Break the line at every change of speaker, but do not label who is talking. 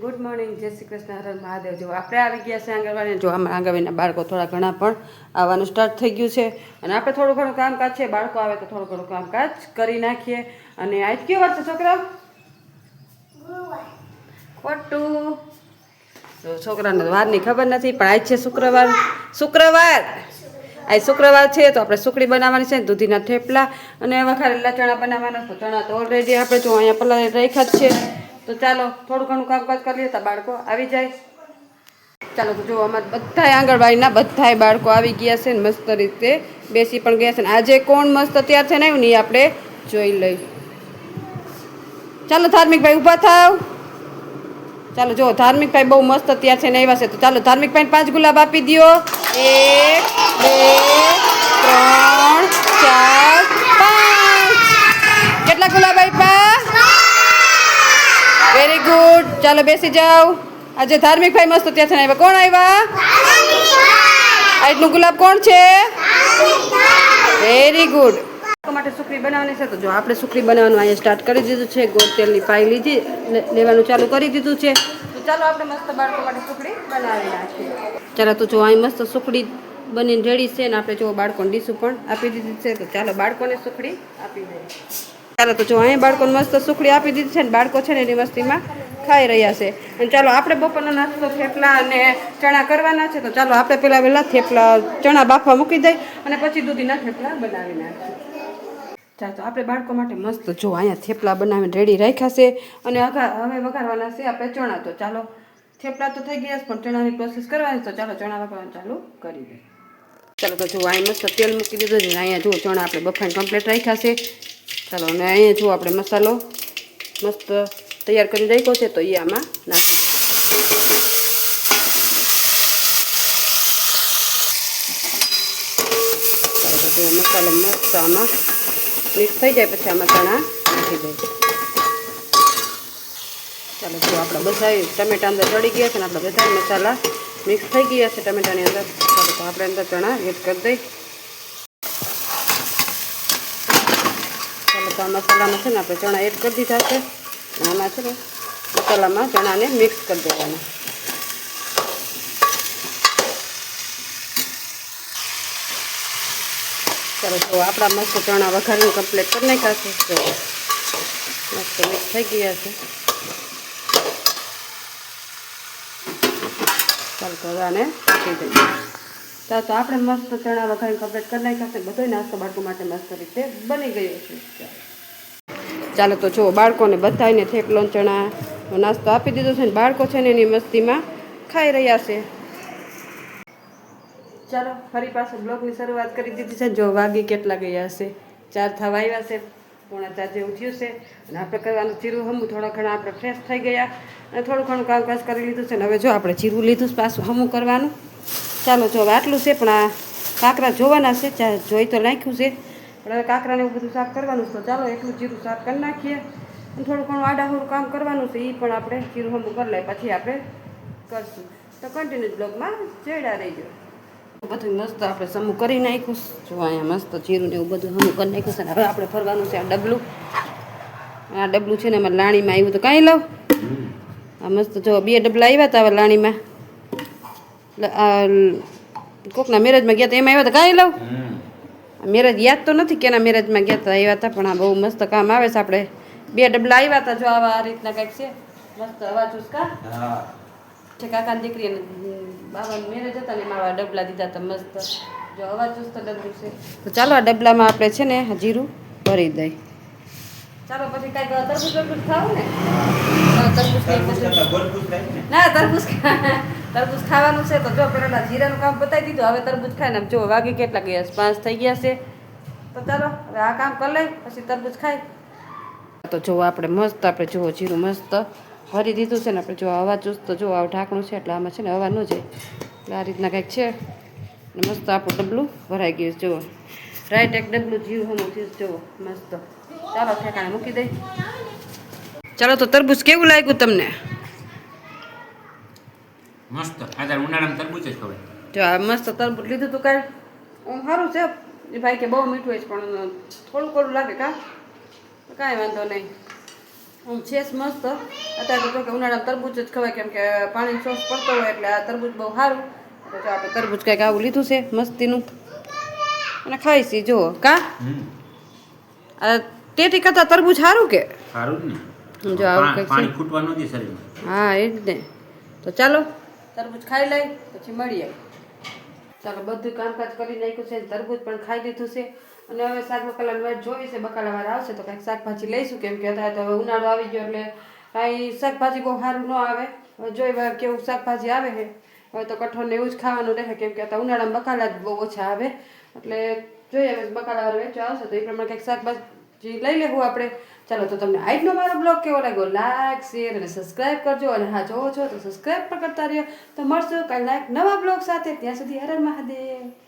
Good morning જય શ્રી કૃષ્ણ, હર મહાદેવ. જો આપણે આવી ગયા છે આંગણવાડી, જો આમાં આંગણવાડીના બાળકો થોડા ઘણા પણ આવવાનું સ્ટાર્ટ થઈ ગયું છે. અને આપણે થોડું ઘણું કામકાજ છે, બાળકો આવે તો થોડું ઘણું કામકાજ કરી નાખીએ. અને આજ કયો વાર છે છોકરા ખોટું. તો છોકરાને વારની ખબર નથી, પણ આજ છે શુક્રવાર. શુક્રવાર. આજ શુક્રવાર છે, તો આપણે સુકડી બનાવવાની છે દૂધીના થેપલા. અને વખારેલા ચણા બનાવવાના તો ચણા તો ઓલરેડી આપણે જો અહીંયા પલા રાખ્યા જ છે. તો ચાલો, થોડું ઘણું કામકાજ કરી લઈએ તો બાળકો આવી જાય. ચાલો, તો જો અમારે બધાય આંગણવાડીના બધાય બાળકો આવી ગયા છે ને મસ્ત રીતે. બેસી પણ ગયા છે ને. આજે કોણ મસ્ત તૈયાર છે ને ને નહીં આપણે જોઈ લઈ ચાલો, ધાર્મિકભાઈ ઊભા થાવ. ચાલો જો ધાર્મિકભાઈ બહુ મસ્ત તૈયાર છે ને આવ્યા છે. તો ચાલો ધાર્મિક ભાઈ પાંચ ગુલાબ આપી દ્યો. એક, બે, ત્રણ, ચાર, પાંચ કેટલા ગુલાબ આપ્યા વેરી ગુડ ચાલો બેસી જાઓ. આજે ધાર્મિક ભાઈ મસ્ત ત્યાં આવ્યા. કોણ આવ્યા? આટલું ગુલાબ કોણ છે? વેરી ગુડ માટે સુખડી બનાવવાની છે. તો જો આપણે સુખડી બનાવવાનું અહીંયા સ્ટાર્ટ કરી દીધું છે. ગોળ તેલની પાઈ લીધી લેવાનું ચાલુ કરી દીધું છે. તો ચાલો આપણે મસ્ત બાળકો માટે સુખડી બનાવી ચાલો, તો જો અહીં મસ્ત સુખડી બનીને રેડી છે ને આપણે જો બાળકોને ડીશું પણ આપી દીધી છે. તો ચાલો બાળકોને સુખડી આપી દઈએ. ચાલો, તો જો અહીં બાળકોને મસ્ત સુખડી આપી દીધી છે ને બાળકો છે ને એની મસ્તીમાં ખાઈ રહ્યા છે. અને ચાલો, આપણે બપોરનો નાસ્તો થેપલા અને ચણા કરવાના છે, તો ચાલો, આપણે પહેલાં વહેલા થેપલા, ચણા બાફવા મૂકી દઈ અને પછી દૂધીના થેપલા બનાવી નાખીએ. ચાલો, તો આપણે બાળકો માટે મસ્ત, જો, અહીંયા થેપલા બનાવીને રેડી રાખ્યા છે અને હવે વઘારવાના છે આપણે ચણા, તો ચાલો, થેપલા તો થઈ ગયા છે, પણ ચણાની પ્રોસેસ કરવાની તો ચાલો, ચણા વઘારવાનું ચાલુ કરી દઈએ. ચાલો, તો જો અહીં મસ્ત તેલ મૂકી દીધું છે અહીંયા જુઓ, ચણા આપણે બફાઈને કમ્પ્લીટ રાખ્યા છે. ચાલો, અને અહીંયા જુઓ, આપણે મસાલો મસ્ત તૈયાર કરી રાખ્યો છે તો એ આમાં નાખી દઈએ ચાલો તો જો મસાલો મસ્ત આમાં મિક્સ થઈ જાય પછી આમાં ચણા નાખી દઈએ ચાલો જો આપણા બધા ટમેટા અંદર ચડી ગયા છે ને આપણા બધા મસાલા મિક્સ થઈ ગયા છે ટમેટાની અંદર ચાલો તો આપણે અંદર ચણા એડ કરી દઈ ચાલો તો આ મસાલામાં છે ને આપણે ચણા એડ કરી દીધા છે અને આમાં છે ને મસાલામાં ચણાને મિક્સ કરી દેવાના. ચાલો, જો આપણા મસ્ત ચણા વઘારીને કમ્પ્લીટ કરી નાખ્યા છે મસ્ત મિક્સ થઈ ગયા છે. ચાલો, તો આને મૂકી દઈએ. તો આપણે મસ્ત ચણા વઘારીને કમ્પ્લીટ કરી નાખ્યા છે. બધો નાસ્તો બાળકો માટે મસ્ત રીતે બની ગયો છે. ચાલો તો જો બાળકોને બધાને થેપલો ચણા નાસ્તો આપી દીધો છે ને બાળકો છે ને એની મસ્તીમાં ખાઈ રહ્યા છે. ચાલો, ફરી પાછું બ્લોગની શરૂઆત કરી દીધી છે. જો વાગી કેટલા ગયા હશે ચાર થવા આવ્યા છે. પોણા ચાર જેવું છે. અને આપણે કરવાનું જીરું હમું. થોડા ઘણા આપણે ફ્રેશ થઈ ગયા. અને થોડું ઘણું કામકાજ કરી લીધું છે ને હવે જો આપણે જીરું લીધું પાછું હમું કરવાનું. ચાલો, જો આટલું છે, પણ આ કાંકરા જોવાના છે જોઈ તો નાખ્યું છે. પણ હવે કાંકરાને એવું બધું શાક કરવાનું છે તો ચાલો એટલું જીરું શાક કરી નાખીએ. અને થોડું ઘણું આડાહોરું કામ કરવાનું છે એ પણ આપણે જીરું હમું કરી લઈએ, પછી આપણે કરશું. તો કન્ટિન્યુ બ્લોગમાં જેડા રહી ગયો બધું મસ્ત આપણે સમૂહ કરી નાખ્યું. જો અહીંયા મસ્ત જીરું ને એવું બધું સમૂહ કરી નાખ્યું છે હવે આપણે ફરવાનું છે આ ડબલું. આ ડબલું છે ને એમાં લાણીમાં આવ્યું તો કાંઈ લઉં. આ મસ્ત જો બે ડબલા આવ્યા હતા હવે લાણીમાં. કોકના મેરેજમાં ગયા તો એમાં આવ્યા તો કાંઈ લઉં? મેરેજ યાદ તો નથી કે એના મેરેજમાં ગયા હતા આવ્યા હતા પણ આ બહુ મસ્ત કામ આવે છે આપણે. બે ડબલા આવ્યા હતા જો આવા આ રીતના કંઈક છે. મસ્ત અવાજ ઉસકા છે કાકાની દીકરી અને બાબાનું મેરેજ હતા ને એમાં આવા ડબલા દીધા હતા મસ્ત. જો અવાજ ચુસ્ત ડબલું છે. તો ચાલો આ ડબલામાં આપણે છે ને જીરું ભરી દઈ ચાલો પછી કાંઈક તરબૂચ તરબૂચ ખાવું ને? હા, ના તરબૂચ તરબૂચ ખાવાનું છે તો જો પેલા જીરાનું કામ બતાવી દીધું હવે તરબૂચ ખાય ને જો વાગે કેટલા ગયા પાંચ થઈ ગયા છે. તો ચાલો હવે આ કામ કરી લઈ પછી તરબૂચ ખાય તો જો આપણે મસ્ત આપણે જુઓ જીરું મસ્ત ભરી દીધું છે ને આપણે જો હવા ચુસ્ત જો આ ઢાંકણું છે એટલે આમાં છે ને હવા ન જાય. એટલે આ રીતના કંઈક છે. ને મસ્ત આપણું ડબલું ભરાઈ ગયું જુઓ. રાઈટ એક ડબલું જીરું હમું થયું જુઓ મસ્ત. ચાલો ઠેકાણે મૂકી દઈ ચાલો તો તરબૂચ કેવું લાગ્યું તમને?
મસ્ત. આજે ઉનાળામાં તરબૂચ જ ખવાય.
જો આ મસ્ત તરબૂચ લીધું તું કાંઈ આમ સારું છે. એ ભાઈ કે બહુ મીઠું હોય છે પણ થોડું થોડું લાગે કા? કાંઈ વાંધો નહીં. આમ છે મસ્ત. અત્યારે તો કે ઉનાળામાં તરબૂચ જ ખવાય કેમ કે પાણી સોસ પડતો હોય એટલે આ તરબૂચ બહુ સારું. તો જો આપણે તરબૂચ કંઈક આવું લીધું છે મસ્તીનું. અને ખાઈશી જુઓ કા? આ ટેટી કરતાં તરબૂચ સારું કે?
સારું જ ને.
જો આવું કંઈક
પાણી ફૂટવાનું નથી શરીરમાં.
હા એ જ ને. તો ચાલો તરબૂચ ખાઈ લઈ પછી મળીએ. ચાલો બધું કામકાજ કરી નાખ્યું છે તરબૂચ પણ ખાઈ લીધું છે. અને હવે શાક બકાલાની વાત જોઈ છે બકાલાવાર આવશે તો કંઈક શાકભાજી લઈશું કેમ કે અત્યારે તો હવે ઉનાળો આવી ગયો એટલે કાંઈ શાકભાજી બહુ સારું ન આવે. હવે જોઈ કેવું શાકભાજી આવે છે. હવે તો કઠોળને એવું જ ખાવાનું રહે કેમ કે અત્યારે ઉનાળામાં બકાલા જ બહુ ઓછા આવે. એટલે જોઈએ હવે બકાલાવાર વેચવા આવશે તો એ પ્રમાણે કંઈક શાકભાજી લઈ લેવું આપણે. ચાલો, તો તમને આજનો મારો બ્લોગ કેવો લાગ્યો? લાઈક શેર અને સબસ્ક્રાઇબ કરજો. અને હા, જોવો છો તો સબસ્ક્રાઇબ પણ કરતા રહ્યો. તો મળશું કાલે એક નવા બ્લોગ સાથે. ત્યાં સુધી હર હર મહાદેવ.